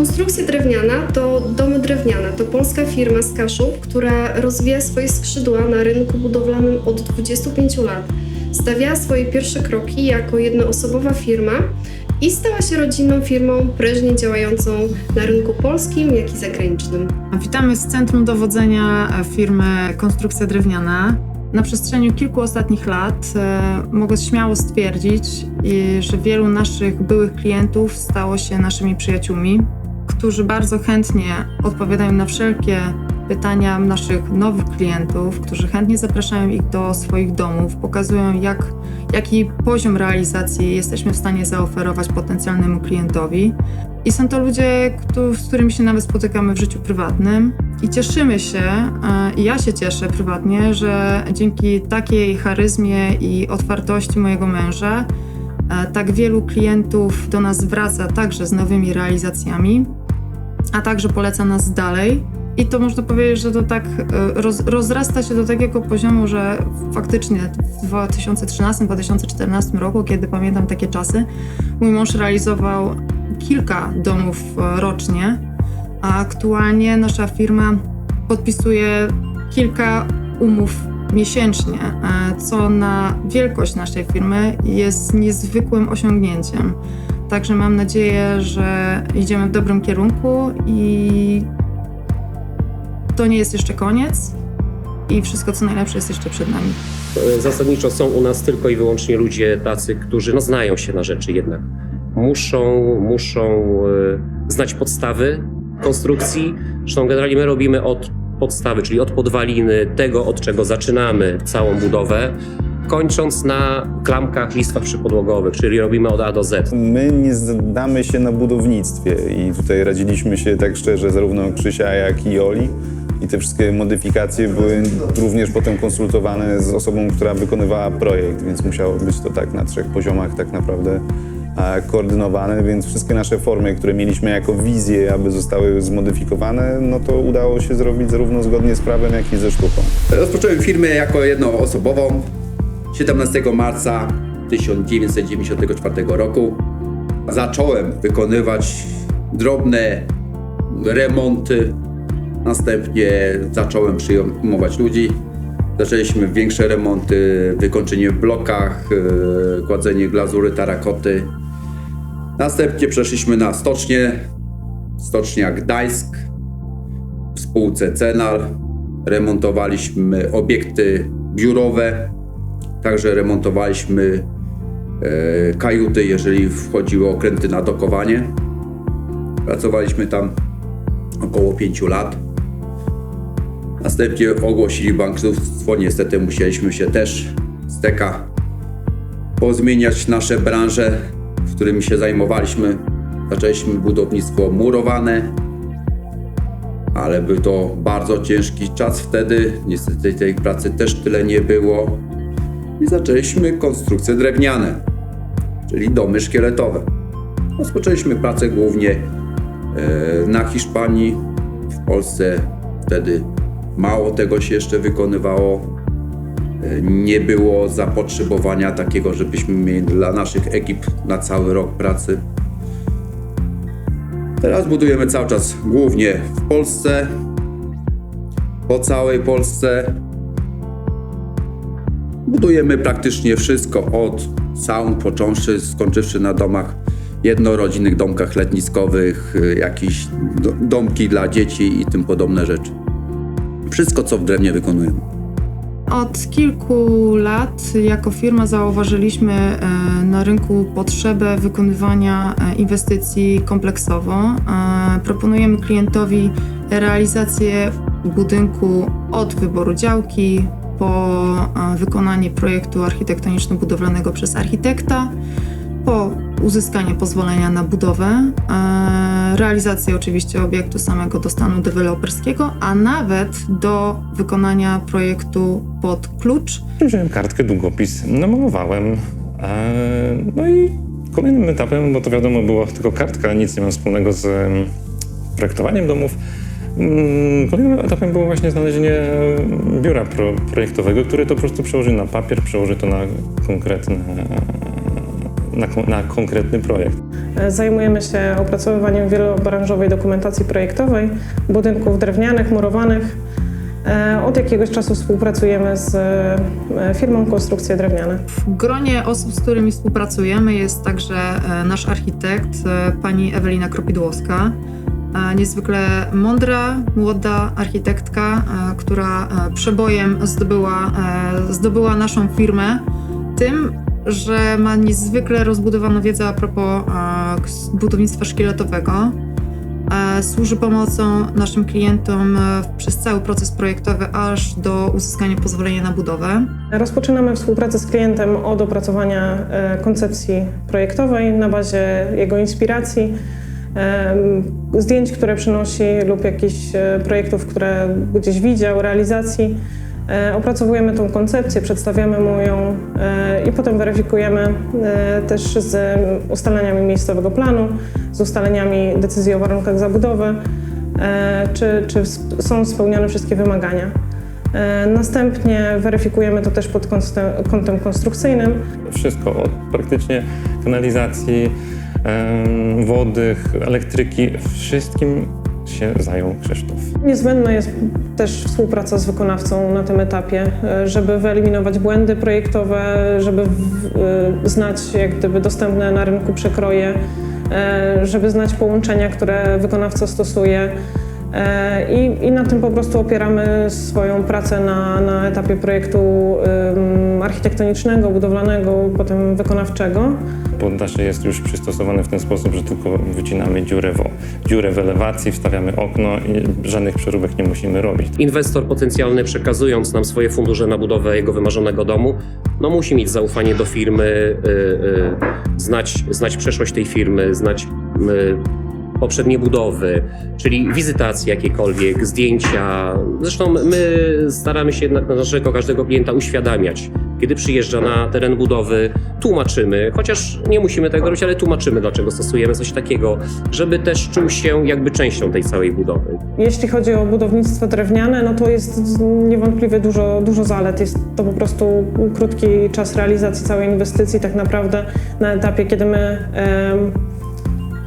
Konstrukcja drewniana to domy drewniane. To polska firma z Kaszub, która rozwija swoje skrzydła na rynku budowlanym od 25 lat. Stawiała swoje pierwsze kroki jako jednoosobowa firma i stała się rodzinną firmą prężnie działającą na rynku polskim, jak i zagranicznym. Witamy z Centrum Dowodzenia firmy Konstrukcja Drewniana. Na przestrzeni kilku ostatnich lat e, mogę śmiało stwierdzić, że wielu naszych byłych klientów stało się naszymi przyjaciółmi, którzy bardzo chętnie odpowiadają na wszelkie pytania naszych nowych klientów, którzy chętnie zapraszają ich do swoich domów, pokazują jak, jaki poziom realizacji jesteśmy w stanie zaoferować potencjalnemu klientowi. I są to ludzie, z którymi się nawet spotykamy w życiu prywatnym. I cieszymy się, e, i ja się cieszę prywatnie, że dzięki takiej charyzmie i otwartości mojego męża, e, tak wielu klientów do nas wraca także z nowymi realizacjami, a także poleca nas dalej. I to można powiedzieć, że to tak e, roz, rozrasta się do takiego poziomu, że faktycznie w 2013-2014 roku, kiedy pamiętam takie czasy, mój mąż realizował kilka domów e, rocznie, a aktualnie nasza firma podpisuje kilka umów miesięcznie, e, co na wielkość naszej firmy jest niezwykłym osiągnięciem. Także mam nadzieję, że idziemy w dobrym kierunku i to nie jest jeszcze koniec i wszystko co najlepsze jest jeszcze przed nami. Zasadniczo są u nas tylko i wyłącznie ludzie tacy, którzy no, znają się na rzeczy jednak. Muszą, muszą e, znać podstawy konstrukcji. Zresztą generalnie my robimy od podstawy, czyli od podwaliny, tego od czego zaczynamy całą budowę, kończąc na klamkach, listwach przypodłogowych, czyli robimy od A do Z. My nie zdamy się na budownictwie i tutaj radziliśmy się tak szczerze zarówno Krzysia, jak i Oli. I te wszystkie modyfikacje były również potem konsultowane z osobą, która wykonywała projekt, więc musiało być to tak na trzech poziomach tak naprawdę koordynowane, więc wszystkie nasze formy, które mieliśmy jako wizję, aby zostały zmodyfikowane, no to udało się zrobić zarówno zgodnie z prawem, jak i ze sztuką. Rozpocząłem firmę jako jednoosobową 17 marca 1994 roku. Zacząłem wykonywać drobne remonty, następnie zacząłem przyjmować ludzi. Zaczęliśmy większe remonty, wykończenie w blokach, yy, kładzenie glazury, tarakoty. Następnie przeszliśmy na stocznię, stocznia Gdańsk, w spółce Cenal. Remontowaliśmy obiekty biurowe, także remontowaliśmy e, kajuty, jeżeli wchodziły okręty na dokowanie. Pracowaliśmy tam około 5 lat. Następnie ogłosili bankructwo. Niestety musieliśmy się też z TEKA pozmieniać nasze branże, w którymi się zajmowaliśmy. Zaczęliśmy budownictwo murowane, ale był to bardzo ciężki czas wtedy. Niestety tej pracy też tyle nie było. I zaczęliśmy konstrukcje drewniane, czyli domy szkieletowe. Rozpoczęliśmy pracę głównie e, na Hiszpanii. W Polsce wtedy mało tego się jeszcze wykonywało. E, Nie było zapotrzebowania takiego, żebyśmy mieli dla naszych ekip na cały rok pracy. Teraz budujemy cały czas głównie w Polsce, po całej Polsce. Budujemy praktycznie wszystko od saun, począwszy, skończywszy na domach jednorodzinnych, domkach letniskowych, y, jakieś do, domki dla dzieci i tym podobne rzeczy. Wszystko, co w drewnie wykonujemy. Od kilku lat jako firma zauważyliśmy e, na rynku potrzebę wykonywania e, inwestycji kompleksowo. E, Proponujemy klientowi realizację budynku od wyboru działki po wykonanie projektu architektoniczno-budowlanego przez architekta, po uzyskanie pozwolenia na budowę, realizację oczywiście obiektu samego do stanu deweloperskiego, a nawet do wykonania projektu pod klucz. Wziąłem kartkę, długopis, namalowałem. No i kolejnym etapem, bo to wiadomo było tylko kartka, nic nie ma wspólnego z em, projektowaniem domów. Mm, Kolejnym etapem było właśnie znalezienie biura pro, projektowego, które to po prostu przełoży na papier, przełoży to na konkretne na, na konkretny projekt. Zajmujemy się opracowywaniem wielobranżowej dokumentacji projektowej, budynków drewnianych, murowanych. E, Od jakiegoś czasu współpracujemy z e, firmą Konstrukcje Drewniane. W gronie osób, z którymi współpracujemy jest także e, nasz architekt, e, pani Ewelina Kropidłowska. Niezwykle mądra, młoda architektka, e, która e, przebojem zdobyła, e, zdobyła naszą firmę tym, że ma niezwykle rozbudowaną wiedzę a propos budownictwa szkieletowego. Służy pomocą naszym klientom przez cały proces projektowy, aż do uzyskania pozwolenia na budowę. Rozpoczynamy współpracę z klientem od opracowania koncepcji projektowej na bazie jego inspiracji, zdjęć, które przynosi lub jakichś e, projektów, które gdzieś widział, realizacji. E, Opracowujemy tą koncepcję, przedstawiamy mu ją e, i potem weryfikujemy też z ustaleniami miejscowego planu, z ustaleniami decyzji o warunkach zabudowy, czy, czy są spełnione wszystkie wymagania. Następnie weryfikujemy to też pod kątem konstrukcyjnym. Wszystko od praktycznie kanalizacji, wody, elektryki, wszystkim się zajął Krzysztof. Niezbędna jest też współpraca z wykonawcą na tym etapie, e, żeby wyeliminować błędy projektowe, żeby e, znać jak gdyby dostępne na rynku przekroje, e, żeby znać połączenia, które wykonawca stosuje. I, I na tym po prostu opieramy swoją pracę na, na etapie projektu architektonicznego, budowlanego, potem wykonawczego. Poddasze jest już przystosowane w ten sposób, że tylko wycinamy dziurę w, dziurę w elewacji, wstawiamy okno i żadnych przeróbek nie musimy robić. Inwestor potencjalny przekazując nam swoje fundusze na budowę jego wymarzonego domu, no musi mieć zaufanie do firmy, y, y, znać, znać przeszłość tej firmy, znać y, poprzednie budowy, czyli wizytacje jakiekolwiek, zdjęcia. Zresztą my staramy się na naszego każdego klienta uświadamiać. Kiedy przyjeżdża na teren budowy, tłumaczymy, chociaż nie musimy tego robić, ale tłumaczymy, dlaczego stosujemy coś takiego, żeby też czuł się jakby częścią tej całej budowy. Jeśli chodzi o budownictwo drewniane, no to jest niewątpliwie dużo, dużo zalet. Jest to po prostu krótki czas realizacji całej inwestycji, tak naprawdę na etapie, kiedy my em,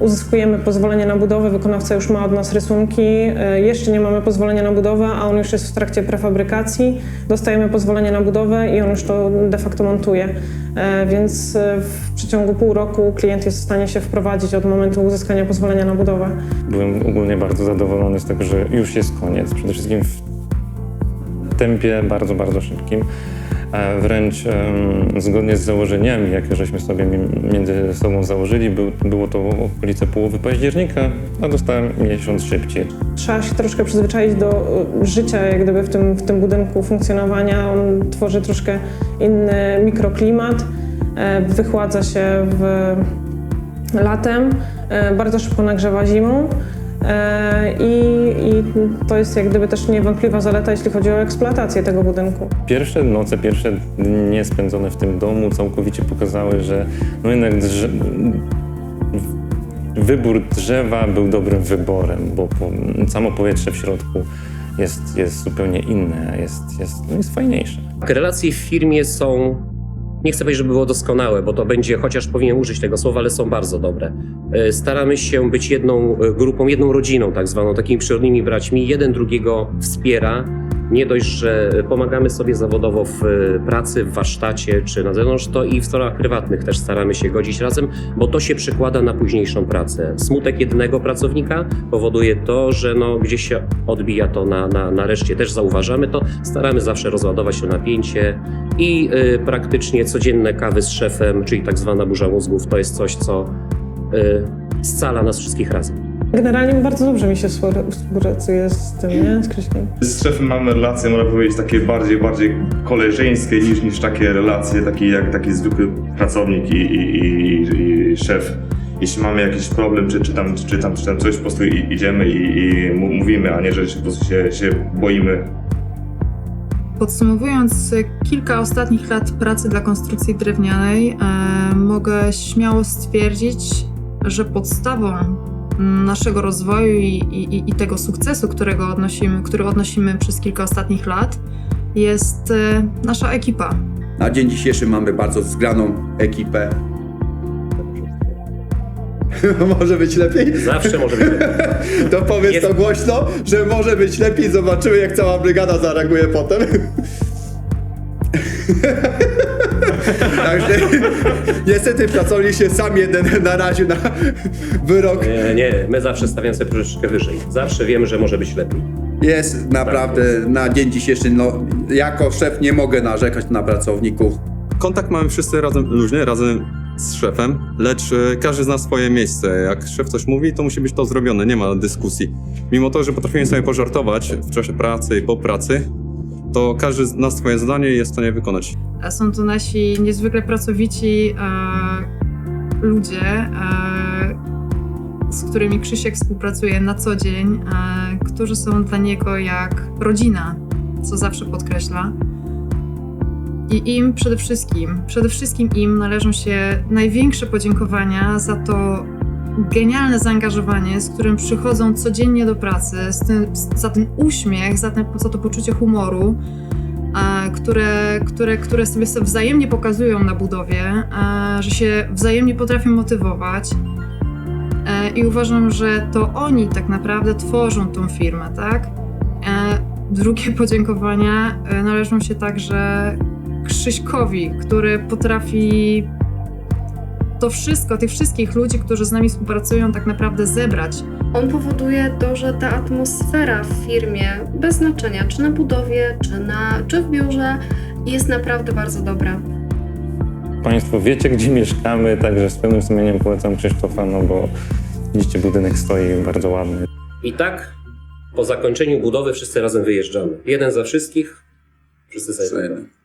uzyskujemy pozwolenie na budowę, wykonawca już ma od nas rysunki, e, jeszcze nie mamy pozwolenia na budowę, a on już jest w trakcie prefabrykacji, dostajemy pozwolenie na budowę i on już to de facto montuje. E, Więc e, w przeciągu pół roku klient jest w stanie się wprowadzić od momentu uzyskania pozwolenia na budowę. Byłem ogólnie bardzo zadowolony z tego, że już jest koniec. Przede wszystkim w tempie bardzo, bardzo szybkim. E, Wręcz zgodnie z założeniami, jakie żeśmy sobie mi- między sobą założyli, był, było to okolice połowy października, a dostałem miesiąc szybciej. Trzeba się troszkę przyzwyczaić do y, życia, jak gdyby w tym, w tym budynku, funkcjonowania. On tworzy troszkę inny mikroklimat, e, wychładza się w latem, e, bardzo szybko nagrzewa zimą. E, I, I to jest jak gdyby też niewątpliwa zaleta, jeśli chodzi o eksploatację tego budynku. Pierwsze noce, pierwsze dnie spędzone w tym domu całkowicie pokazały, że no jednak drze... wybór drzewa był dobrym wyborem, bo po... samo powietrze w środku jest, jest zupełnie inne, jest, jest, no jest fajniejsze. Relacje w firmie są, nie chcę powiedzieć, żeby było doskonałe, bo to będzie, chociaż powinien użyć tego słowa, ale są bardzo dobre. E, Staramy się być jedną e, grupą, jedną rodziną, tak zwaną, takimi przyrodnimi braćmi. Jeden drugiego wspiera. Nie dość, że pomagamy sobie zawodowo w e, pracy, w warsztacie czy na zewnątrz, to i w sprawach prywatnych też staramy się godzić razem, bo to się przekłada na późniejszą pracę. Smutek jednego pracownika powoduje to, że no, gdzieś się odbija to na, na, na reszcie. Też zauważamy to, staramy zawsze rozładować to napięcie i y, praktycznie codzienne kawy z szefem, czyli tak zwana burza mózgów, to jest coś, co y, scala nas wszystkich razem. Generalnie bardzo dobrze mi się współ- współpracuje z tym, nie? Z Krzyśkiem. Z szefem mamy relacje, można powiedzieć, takie bardziej, bardziej koleżeńskie niż, niż takie relacje, takie jak taki zwykły pracownik i, i, i, i szef. Jeśli mamy jakiś problem, czy, czy, tam, czy, tam, czy tam coś, po prostu idziemy i, i mówimy, a nie, że się, po prostu się, się boimy. Podsumowując kilka ostatnich lat pracy dla konstrukcji drewnianej, e, mogę śmiało stwierdzić, że podstawą naszego rozwoju i, i, i tego sukcesu, którego odnosimy, który odnosimy przez kilka ostatnich lat, jest e, nasza ekipa. Na dzień dzisiejszy mamy bardzo zgraną ekipę. może być lepiej? Zawsze może być lepiej. To powiedz Jest- to głośno, że może być lepiej. Zobaczymy, jak cała brygada zareaguje potem. Także niestety pracownik się sam jeden naraził na wyrok. Nie, nie, my zawsze stawiamy sobie troszeczkę wyżej. Zawsze wiemy, że może być lepiej. Jest naprawdę na dzień dzisiejszy, no, jako szef nie mogę narzekać na pracowników. Kontakt mamy wszyscy razem, luźny, razem z szefem, lecz e, każdy zna swoje miejsce. Jak szef coś mówi, to musi być to zrobione, nie ma dyskusji. Mimo to, że potrafimy sobie pożartować w czasie pracy i po pracy, to każdy zna swoje zdanie i jest w stanie wykonać. Są to nasi niezwykle pracowici e, ludzie, e, z którymi Krzysiek współpracuje na co dzień, e, którzy są dla niego jak rodzina, co zawsze podkreśla. I im przede wszystkim, przede wszystkim im należą się największe podziękowania za to genialne zaangażowanie, z którym przychodzą codziennie do pracy, tym, za ten uśmiech, za, ten, za to poczucie humoru, e, które, które, które sobie, sobie wzajemnie pokazują na budowie, e, że się wzajemnie potrafią motywować. E, I uważam, że to oni tak naprawdę tworzą tą firmę, tak? E, Drugie podziękowania e, należą się także Krzyśkowi, który potrafi to wszystko, tych wszystkich ludzi, którzy z nami współpracują, tak naprawdę zebrać On powoduje to, że ta atmosfera w firmie, bez znaczenia czy na budowie, czy, na, czy w biurze, jest naprawdę bardzo dobra. Państwo wiecie, gdzie mieszkamy, także z pełnym sumieniem polecam Krzysztofa, no bo widzicie, budynek stoi bardzo ładny. I tak po zakończeniu budowy wszyscy razem wyjeżdżamy. Jeden za wszystkich, wszyscy za jednego.